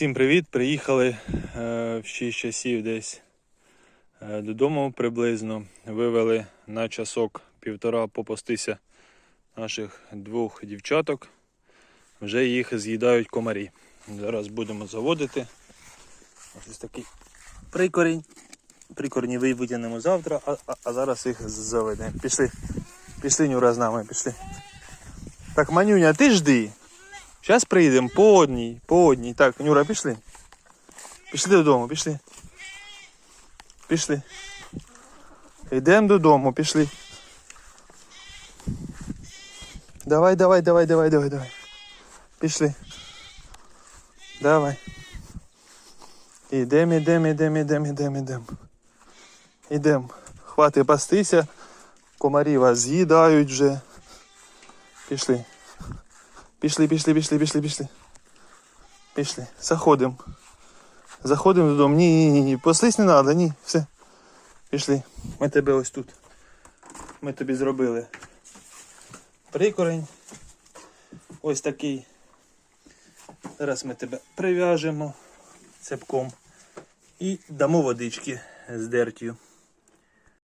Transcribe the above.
Всім привіт! Приїхали е, в 6 часів десь е, додому приблизно. Вивели на часок півтора попастися наших двох дівчаток. Вже їх з'їдають комарі. Зараз будемо заводити. Ось такий прикорінь. Прикорні витягнемо завтра, а, а, а зараз їх заведемо. Пішли. Пішли, Нюра, з нами, пішли. Так, Манюня, ти жди. Зараз приїдемо по одній, по одній. Так, Нюра, пішли. Пішли додому, пішли. Пішли. Йдемо додому, пішли. Давай, давай, давай, давай, давай, давай. Пішли. Давай. Ідемо, ідемо, ідемо, ідемо, ідемо, ідемо. Ідемо. Хвати пастися. Комарі вас з'їдають вже. Пішли. Пішли, пішли, пішли, пішли, пішли. Пішли. Заходимо. Заходимо додому. Ні, ні, ні, ні. Послись не треба, ні. Все. Пішли. Ми тебе ось тут. Ми тобі зробили. Прикорень. Ось такий. Зараз ми тебе прив'яжемо цепком і дамо водички з дертю.